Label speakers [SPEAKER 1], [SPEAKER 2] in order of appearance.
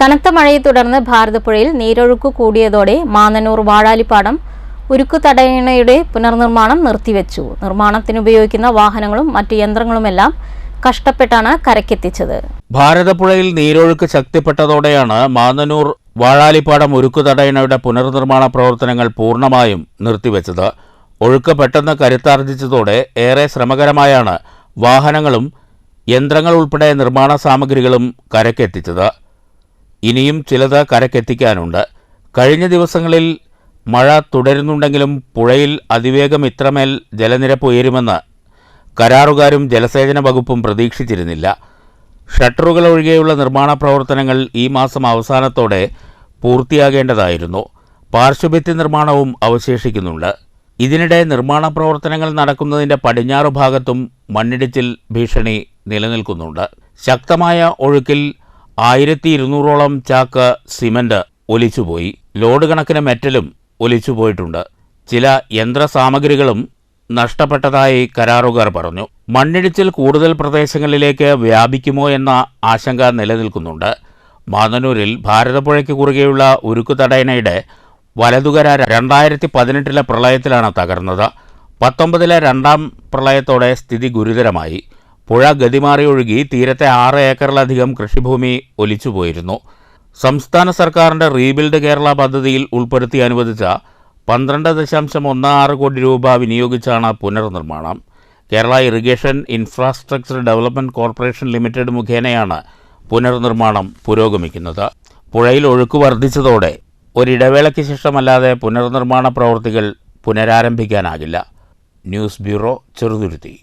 [SPEAKER 1] കനത്ത മഴയെ തുടർന്ന് ഭാരതപ്പുഴയിൽ നീരൊഴുക്ക് കൂടിയതോടെ മാന്നനൂർ വാഴാലിപ്പാടം ഉരുക്കു തടയണയുടെ പുനർനിർമ്മാണം നിർത്തിവെച്ചു. നിർമ്മാണത്തിനുപയോഗിക്കുന്ന വാഹനങ്ങളും മറ്റു യന്ത്രങ്ങളുമെല്ലാം കഷ്ടപ്പെട്ടാണ് കരക്കെത്തിച്ചത്
[SPEAKER 2] ഭാരതപ്പുഴയിൽ നീരൊഴുക്ക് ശക്തിപ്പെട്ടതോടെയാണ് മാന്നനൂർ വാഴാലിപ്പാടം ഉരുക്കു തടയണയുടെ പുനർനിർമ്മാണ പ്രവർത്തനങ്ങൾ പൂർണമായും നിർത്തിവെച്ചത്. ഒഴുക്ക് പെട്ടെന്ന് കരുത്താർജിച്ചതോടെ ഏറെ ശ്രമകരമായാണ് വാഹനങ്ങളും യന്ത്രങ്ങൾ ഉൾപ്പെടെ നിർമ്മാണ സാമഗ്രികളും കരക്കെത്തിച്ചത് ഇനിയും ചിലത് കരക്കെത്തിക്കാനുണ്ട്. കഴിഞ്ഞ ദിവസങ്ങളിൽ മഴ തുടരുന്നുണ്ടെങ്കിലും പുഴയിൽ അതിവേഗം ഇത്രമേൽ ജലനിരപ്പ് ഉയരുമെന്ന് കരാറുകാരും ജലസേചന വകുപ്പും പ്രതീക്ഷിച്ചിരുന്നില്ല. ഷട്ടറുകൾ ഒഴികെയുള്ള നിർമ്മാണ പ്രവർത്തനങ്ങൾ ഈ മാസം അവസാനത്തോടെ പൂർത്തിയാകേണ്ടതായിരുന്നു. പാർശ്വഭിത്തി നിർമ്മാണവും അവശേഷിക്കുന്നുണ്ട്. ഇതിനിടെ നിർമ്മാണ പ്രവർത്തനങ്ങൾ നടക്കുന്നതിന്റെ പടിഞ്ഞാറു ഭാഗത്തും മണ്ണിടിച്ചിൽ ഭീഷണി നിലനിൽക്കുന്നുണ്ട്. ശക്തമായ ഒഴുക്കിൽ ആയിരത്തി ഇരുന്നൂറോളം ചാക്ക് സിമന്റ് ഒലിച്ചുപോയി. ലോഡ് കണക്കിന് മെറ്റലും ഒലിച്ചുപോയിട്ടുണ്ട്. ചില യന്ത്രസാമഗ്രികളും നഷ്ടപ്പെട്ടതായി കരാറുകാർ പറഞ്ഞു. മണ്ണിടിച്ചിൽ കൂടുതൽ പ്രദേശങ്ങളിലേക്ക് വ്യാപിക്കുമോ എന്ന ആശങ്ക നിലനിൽക്കുന്നുണ്ട്. മാന്നനൂരിൽ ഭാരതപ്പുഴയ്ക്ക് കുറുകെയുള്ള ഉരുക്കുതടയണയുടെ വലതുകര രണ്ടായിരത്തി പതിനെട്ടിലെ പ്രളയത്തിലാണ് തകർന്നത്. പത്തൊമ്പതിലെ രണ്ടാം പ്രളയത്തോടെ സ്ഥിതി ഗുരുതരമായി. പുഴ ഗതിമാറി ഒഴുകി തീരത്തെ ആറ് ഏക്കറിലധികം കൃഷിഭൂമി ഒലിച്ചുപോയിരുന്നു. സംസ്ഥാന സർക്കാരിന്റെ റീബിൽഡ് കേരള പദ്ധതിയിൽ ഉൾപ്പെടുത്തി അനുവദിച്ച പന്ത്രണ്ട് ദശാംശം ഒന്ന് ആറ് കോടി രൂപ വിനിയോഗിച്ചാണ് പുനർനിർമ്മാണം. Kerala irrigation infrastructure development corporation limited മുഖേനയാണ് പുനർനിർമ്മാണം പുരോഗമിക്കുന്നത്. പുഴയിൽ ഒഴുക്ക് വർദ്ധിച്ചതോടെ ഒരിടവേളയ്ക്ക് ശേഷമല്ലാതെ പുനർനിർമ്മാണ പ്രവൃത്തികൾ പുനരാരംഭിക്കാനാകില്ല. News bureau Cheruthuruthy.